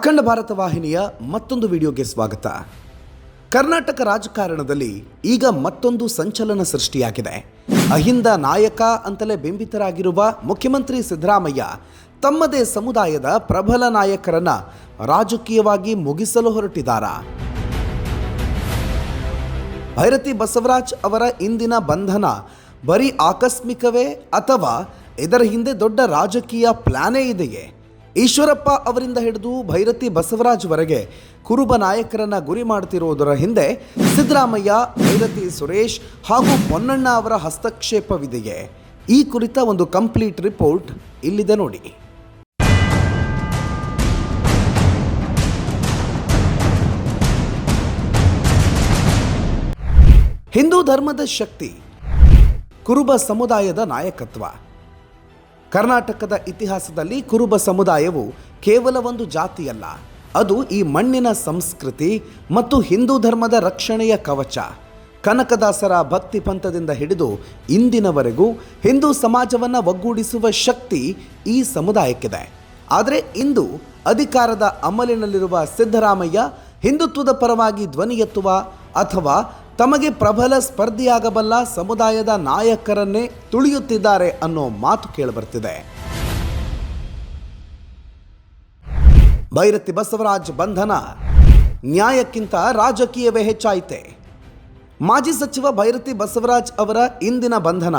ಅಖಂಡ ಭಾರತ ವಾಹಿನಿಯ ಮತ್ತೊಂದು ವಿಡಿಯೋಗೆ ಸ್ವಾಗತ. ಕರ್ನಾಟಕ ರಾಜಕಾರಣದಲ್ಲಿ ಈಗ ಮತ್ತೊಂದು ಸಂಚಲನ ಸೃಷ್ಟಿಯಾಗಿದೆ. ಅಹಿಂದ ನಾಯಕ ಅಂತಲೇ ಬಿಂಬಿತರಾಗಿರುವ ಮುಖ್ಯಮಂತ್ರಿ ಸಿದ್ದರಾಮಯ್ಯ ತಮ್ಮದೇ ಸಮುದಾಯದ ಪ್ರಬಲ ನಾಯಕರನ್ನ ರಾಜಕೀಯವಾಗಿ ಮುಗಿಸಲು ಹೊರಟಿದ್ದಾರಾ ಭೈರತಿ ಬಸವರಾಜ್ ಅವರ ಇಂದಿನ ಬಂಧನ ಬರೀ ಆಕಸ್ಮಿಕವೇ ಅಥವಾ ಇದರ ಹಿಂದೆ ದೊಡ್ಡ ರಾಜಕೀಯ ಪ್ಲಾನೇ ಇದೆಯೇ? ಈಶ್ವರಪ್ಪ ಅವರಿಂದ ಹಿಡಿದು ಭೈರತಿ ಬಸವರಾಜ್ವರೆಗೆ ಕುರುಬ ನಾಯಕರನ್ನ ಗುರಿ ಮಾಡ್ತಿರೋದರ ಹಿಂದೆ ಸಿದ್ದರಾಮಯ್ಯ, ಭೈರತಿ ಸುರೇಶ್ ಹಾಗೂ ಪೊನ್ನಣ್ಣ ಅವರ ಹಸ್ತಕ್ಷೇಪವಿದೆಯೇ? ಈ ಕುರಿತ ಒಂದು ಕಂಪ್ಲೀಟ್ ರಿಪೋರ್ಟ್ ಇಲ್ಲಿದೆ ನೋಡಿ. ಹಿಂದೂ ಧರ್ಮದ ಶಕ್ತಿ, ಕುರುಬ ಸಮುದಾಯದ ನಾಯಕತ್ವ. ಕರ್ನಾಟಕದ ಇತಿಹಾಸದಲ್ಲಿ ಕುರುಬ ಸಮುದಾಯವು ಕೇವಲ ಒಂದು ಜಾತಿಯಲ್ಲ. ಅದು ಈ ಮಣ್ಣಿನ ಸಂಸ್ಕೃತಿ ಮತ್ತು ಹಿಂದೂ ಧರ್ಮದ ರಕ್ಷಣೆಯ ಕವಚ. ಕನಕದಾಸರ ಭಕ್ತಿ ಪಂಥದಿಂದ ಹಿಡಿದು ಇಂದಿನವರೆಗೂ ಹಿಂದೂ ಸಮಾಜವನ್ನು ಒಗ್ಗೂಡಿಸುವ ಶಕ್ತಿ ಈ ಸಮುದಾಯಕ್ಕಿದೆ. ಆದರೆ ಇಂದು ಅಧಿಕಾರದ ಅಮಲಿನಲ್ಲಿರುವ ಸಿದ್ದರಾಮಯ್ಯ ಹಿಂದುತ್ವದ ಪರವಾಗಿ ಧ್ವನಿ ಎತ್ತುವ ಅಥವಾ ತಮಗೆ ಪ್ರಬಲ ಸ್ಪರ್ಧಿಯಾಗಬಲ್ಲ ಸಮುದಾಯದ ನಾಯಕರನ್ನೇ ತುಳಿಯುತ್ತಿದ್ದಾರೆ ಅನ್ನೋ ಮಾತು ಕೇಳಿಬರ್ತಿದೆ. ಭೈರತಿ ಬಸವರಾಜ್ ಬಂಧನ ನ್ಯಾಯಕ್ಕಿಂತ ರಾಜಕೀಯವೇ ಹೆಚ್ಚಾಯಿತೆ. ಮಾಜಿ ಸಚಿವ ಭೈರತಿ ಬಸವರಾಜ್ ಅವರ ಇಂದಿನ ಬಂಧನ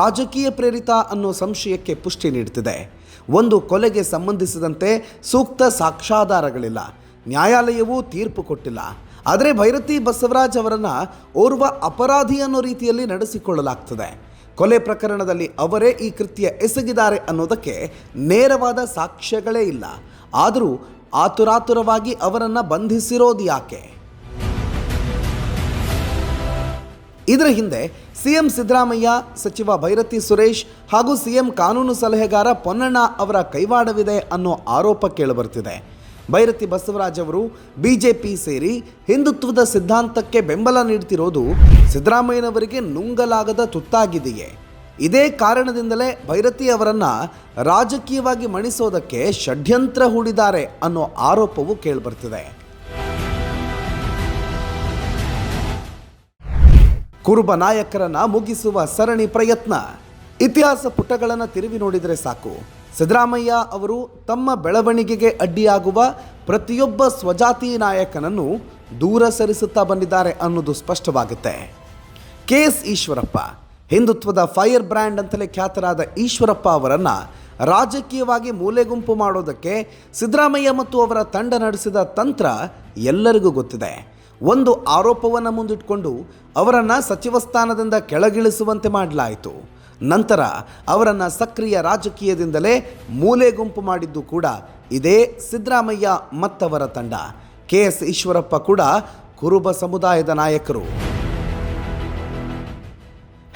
ರಾಜಕೀಯ ಪ್ರೇರಿತ ಅನ್ನೋ ಸಂಶಯಕ್ಕೆ ಪುಷ್ಟಿ ನೀಡುತ್ತಿದೆ ಒಂದು ಕೊಲೆಗೆ ಸಂಬಂಧಿಸಿದಂತೆ ಸೂಕ್ತ ಸಾಕ್ಷ್ಯಾಧಾರಗಳಿಲ್ಲ. ನ್ಯಾಯಾಲಯವೂ ತೀರ್ಪು ಕೊಟ್ಟಿಲ್ಲ. ಆದರೆ ಭೈರತಿ ಬಸವರಾಜ್ ಅವರನ್ನು ಓರ್ವ ಅಪರಾಧಿ ಅನ್ನೋ ರೀತಿಯಲ್ಲಿ ನಡೆಸಿಕೊಳ್ಳಲಾಗ್ತದೆ. ಕೊಲೆ ಪ್ರಕರಣದಲ್ಲಿ ಅವರೇ ಈ ಕೃತ್ಯ ಎಸಗಿದ್ದಾರೆ ಅನ್ನೋದಕ್ಕೆ ನೇರವಾದ ಸಾಕ್ಷ್ಯಗಳೇ ಇಲ್ಲ. ಆದರೂ ಆತುರಾತುರವಾಗಿ ಅವರನ್ನು ಬಂಧಿಸಿರೋದು ಯಾಕೆ? ಇದರ ಹಿಂದೆ ಸಿಎಂ ಸಿದ್ದರಾಮಯ್ಯ, ಸಚಿವ ಭೈರತಿ ಸುರೇಶ್ ಹಾಗೂ ಸಿಎಂ ಕಾನೂನು ಸಲಹೆಗಾರ ಪೊನ್ನಣ್ಣ ಅವರ ಕೈವಾಡವಿದೆ ಅನ್ನೋ ಆರೋಪ ಕೇಳಿಬರ್ತಿದೆ ಭೈರತಿ ಬಸವರಾಜ್ ಅವರು ಬಿಜೆಪಿ ಸೇರಿ ಹಿಂದುತ್ವದ ಸಿದ್ಧಾಂತಕ್ಕೆ ಬೆಂಬಲ ನೀಡ್ತಿರೋದು ಸಿದ್ದರಾಮಯ್ಯನವರಿಗೆ ನುಂಗಲಾಗದ ತುತ್ತಾಗಿದೆಯೇ? ಇದೇ ಕಾರಣದಿಂದಲೇ ಭೈರತಿ ಅವರನ್ನ ರಾಜಕೀಯವಾಗಿ ಮಣಿಸೋದಕ್ಕೆ ಷಡ್ಯಂತ್ರ ಹೂಡಿದ್ದಾರೆ ಅನ್ನೋ ಆರೋಪವು ಕೇಳಿಬರ್ತಿದೆ. ಕುರುಬ ನಾಯಕರನ್ನ ಮುಗಿಸುವ ಸರಣಿ ಪ್ರಯತ್ನ. ಇತಿಹಾಸ ಪುಟಗಳನ್ನು ತಿರುವಿ ನೋಡಿದರೆ ಸಾಕು. ಸಿದ್ದರಾಮಯ್ಯ ಅವರು ತಮ್ಮ ಬೆಳವಣಿಗೆಗೆ ಅಡ್ಡಿಯಾಗುವ ಪ್ರತಿಯೊಬ್ಬ ಸ್ವಜಾತಿ ನಾಯಕನನ್ನು ದೂರ ಸರಿಸುತ್ತಾ ಬಂದಿದ್ದಾರೆ ಅನ್ನೋದು ಸ್ಪಷ್ಟವಾಗುತ್ತೆ. ಕೆ ಎಸ್ ಈಶ್ವರಪ್ಪ, ಹಿಂದುತ್ವದ ಫೈರ್ ಬ್ರ್ಯಾಂಡ್ ಅಂತಲೇ ಖ್ಯಾತರಾದ ಈಶ್ವರಪ್ಪ ಅವರನ್ನು ರಾಜಕೀಯವಾಗಿ ಮೂಲೆಗುಂಪು ಮಾಡೋದಕ್ಕೆ ಸಿದ್ದರಾಮಯ್ಯ ಮತ್ತು ಅವರ ತಂಡ ನಡೆಸಿದ ತಂತ್ರ ಎಲ್ಲರಿಗೂ ಗೊತ್ತಿದೆ. ಒಂದು ಆರೋಪವನ್ನು ಮುಂದಿಟ್ಕೊಂಡು ಅವರನ್ನು ಸಚಿವ ಸ್ಥಾನದಿಂದ ಕೆಳಗಿಳಿಸುವಂತೆ ಮಾಡಲಾಯಿತು. ನಂತರ ಅವರನ್ನು ಸಕ್ರಿಯ ರಾಜಕೀಯದಿಂದಲೇ ಮೂಲೆ ಗುಂಪು ಮಾಡಿದ್ದು ಕೂಡ ಇದೇ ಸಿದ್ದರಾಮಯ್ಯ ಮತ್ತವರ ತಂಡ. ಕೆ ಎಸ್ ಈಶ್ವರಪ್ಪ ಕೂಡ ಕುರುಬ ಸಮುದಾಯದ ನಾಯಕರು.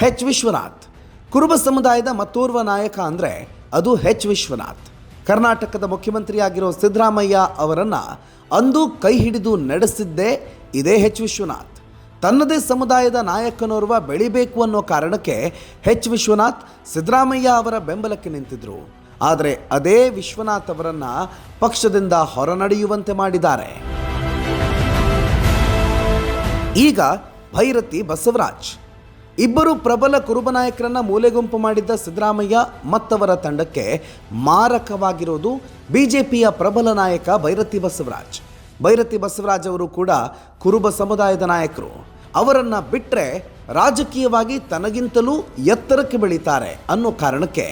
ಹೆಚ್ ವಿಶ್ವನಾಥ್. ಕುರುಬ ಸಮುದಾಯದ ಮತ್ತೋರ್ವ ನಾಯಕ ಅಂದರೆ ಅದು ಹೆಚ್ ವಿಶ್ವನಾಥ್. ಕರ್ನಾಟಕದ ಮುಖ್ಯಮಂತ್ರಿಯಾಗಿರೋ ಸಿದ್ದರಾಮಯ್ಯ ಅವರನ್ನು ಅಂದು ಕೈ ಹಿಡಿದು ನಡೆಸಿದ್ದೇ ಇದೇ ಹೆಚ್ ವಿಶ್ವನಾಥ್. ತನ್ನದೇ ಸಮುದಾಯದ ನಾಯಕನೋರ್ವ ಬೆಳಿಬೇಕು ಅನ್ನೋ ಕಾರಣಕ್ಕೆ ಎಚ್. ವಿಶ್ವನಾಥ್ ಸಿದ್ದರಾಮಯ್ಯ ಅವರ ಬೆಂಬಲಕ್ಕೆ ನಿಂತಿದ್ರು. ಆದರೆ ಅದೇ ವಿಶ್ವನಾಥ್ ಅವರನ್ನು ಪಕ್ಷದಿಂದ ಹೊರನಡೆಯುವಂತೆ ಮಾಡಿದ್ದಾರೆ. ಈಗ ಭೈರತಿ ಬಸವರಾಜ್. ಇಬ್ಬರು ಪ್ರಬಲ ಕುರುಬ ನಾಯಕರನ್ನ ಮೂಲೆಗುಂಪು ಮಾಡಿದ್ದ ಸಿದ್ದರಾಮಯ್ಯ ಮತ್ತವರ ತಂಡಕ್ಕೆ ಮಾರಕವಾಗಿರೋದು ಬಿಜೆಪಿಯ ಪ್ರಬಲ ನಾಯಕ ಭೈರತಿ ಬಸವರಾಜ್. ಭೈರತಿ ಬಸವರಾಜ್ ಅವರು ಕೂಡ ಕುರುಬ ಸಮುದಾಯದ ನಾಯಕರು. ಅವರನ್ನ ಬಿಟ್ಟರೆ ರಾಜಕೀಯವಾಗಿ ತನಗಿಂತಲೂ ಎತ್ತರಕ್ಕೆ ಬೆಳೀತಾರೆ ಅನ್ನೋ ಕಾರಣಕ್ಕೆ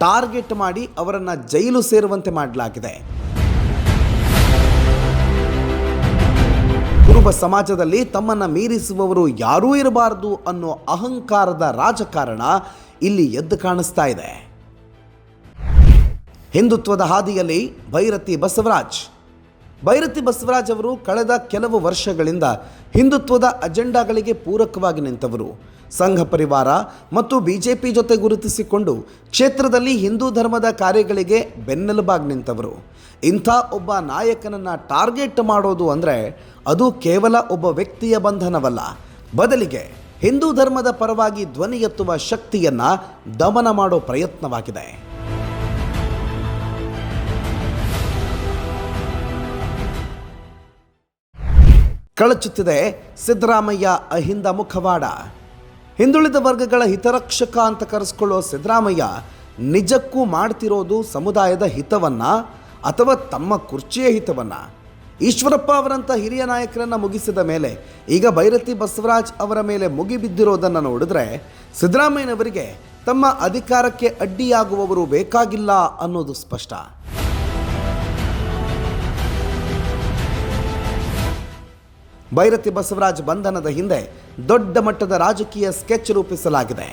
ಟಾರ್ಗೆಟ್ ಮಾಡಿ ಅವರನ್ನು ಜೈಲು ಸೇರುವಂತೆ ಮಾಡಲಾಗಿದೆ. ಕುರುಬ ಸಮಾಜದಲ್ಲಿ ತಮ್ಮನ್ನು ಮೀರಿಸುವವರು ಯಾರೂ ಇರಬಾರದು ಅನ್ನೋ ಅಹಂಕಾರದ ರಾಜಕಾರಣ ಇಲ್ಲಿ ಎದ್ದು ಕಾಣಿಸ್ತಾ ಇದೆ. ಹಿಂದುತ್ವದ ಹಾದಿಯಲ್ಲಿ ಭೈರತಿ ಬಸವರಾಜ್. ಭೈರತಿ ಬಸವರಾಜ್ ಅವರು ಕಳೆದ ಕೆಲವು ವರ್ಷಗಳಿಂದ ಹಿಂದುತ್ವದ ಅಜೆಂಡಾಗಳಿಗೆ ಪೂರಕವಾಗಿ ನಿಂತವರು. ಸಂಘ ಪರಿವಾರ ಮತ್ತು ಬಿಜೆಪಿ ಜೊತೆ ಗುರುತಿಸಿಕೊಂಡು ಕ್ಷೇತ್ರದಲ್ಲಿ ಹಿಂದೂ ಧರ್ಮದ ಕಾರ್ಯಗಳಿಗೆ ಬೆನ್ನೆಲುಬಾಗಿ ನಿಂತವರು. ಇಂಥ ಒಬ್ಬ ನಾಯಕನನ್ನು ಟಾರ್ಗೆಟ್ ಮಾಡೋದು ಅಂದರೆ ಅದು ಕೇವಲ ಒಬ್ಬ ವ್ಯಕ್ತಿಯ ಬಂಧನವಲ್ಲ. ಬದಲಿಗೆ ಹಿಂದೂ ಧರ್ಮದ ಪರವಾಗಿ ಧ್ವನಿ ಎತ್ತುವ ಶಕ್ತಿಯನ್ನು ದಮನ ಮಾಡೋ ಪ್ರಯತ್ನವಾಗಿದೆ. ಕಳಚುತ್ತಿದೆ ಸಿದ್ದರಾಮಯ್ಯ ಅಹಿಂದ ಮುಖವಾಡ. ಹಿಂದುಳಿದ ವರ್ಗಗಳ ಹಿತರಕ್ಷಕ ಅಂತ ಕರೆಸ್ಕೊಳ್ಳೋ ಸಿದ್ದರಾಮಯ್ಯ ನಿಜಕ್ಕೂ ಮಾಡ್ತಿರೋದು ಸಮುದಾಯದ ಹಿತವನ್ನ ಅಥವಾ ತಮ್ಮ ಕುರ್ಚಿಯ ಹಿತವನ್ನ? ಈಶ್ವರಪ್ಪ ಅವರಂಥ ಹಿರಿಯ ನಾಯಕರನ್ನು ಮುಗಿಸಿದ ಮೇಲೆ, ಈಗ ಭೈರತಿ ಬಸವರಾಜ್ ಅವರ ಮೇಲೆ ಮುಗಿಬಿದ್ದಿರೋದನ್ನು ನೋಡಿದ್ರೆ ಸಿದ್ದರಾಮಯ್ಯನವರಿಗೆ ತಮ್ಮ ಅಧಿಕಾರಕ್ಕೆ ಅಡ್ಡಿಯಾಗುವವರು ಬೇಕಾಗಿಲ್ಲ ಅನ್ನೋದು ಸ್ಪಷ್ಟ. ಭೈರತಿ ಬಸವರಾಜ್ ಬಂಧನದ ಹಿಂದೆ ದೊಡ್ಡ ಮಟ್ಟದ ರಾಜಕೀಯ ಸ್ಕೆಚ್ ರೂಪಿಸಲಾಗಿದೆ.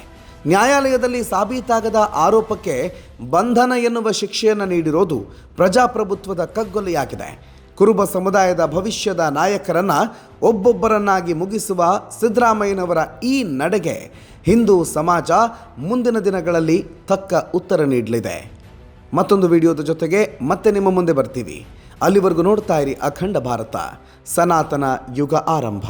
ನ್ಯಾಯಾಲಯದಲ್ಲಿ ಸಾಬೀತಾಗದ ಆರೋಪಕ್ಕೆ ಬಂಧನ ಎನ್ನುವ ಶಿಕ್ಷೆಯನ್ನು ನೀಡಿರೋದು ಪ್ರಜಾಪ್ರಭುತ್ವದ ಕಗ್ಗೊಲೆಯಾಗಿದೆ. ಕುರುಬ ಸಮುದಾಯದ ಭವಿಷ್ಯದ ನಾಯಕರನ್ನ ಒಬ್ಬೊಬ್ಬರನ್ನಾಗಿ ಮುಗಿಸುವ ಸಿದ್ದರಾಮಯ್ಯನವರ ಈ ನಡೆಗೆ ಹಿಂದೂ ಸಮಾಜ ಮುಂದಿನ ದಿನಗಳಲ್ಲಿ ತಕ್ಕ ಉತ್ತರ ನೀಡಲಿದೆ. ಮತ್ತೊಂದು ವಿಡಿಯೋದ ಜೊತೆಗೆ ಮತ್ತೆ ನಿಮ್ಮ ಮುಂದೆ ಬರ್ತೀವಿ. ಅಲ್ಲಿವರೆಗೂ ನೋಡ್ತಾ ಇರಿ ಅಖಂಡ ಭಾರತ ಸನಾತನ ಯುಗ ಆರಂಭ.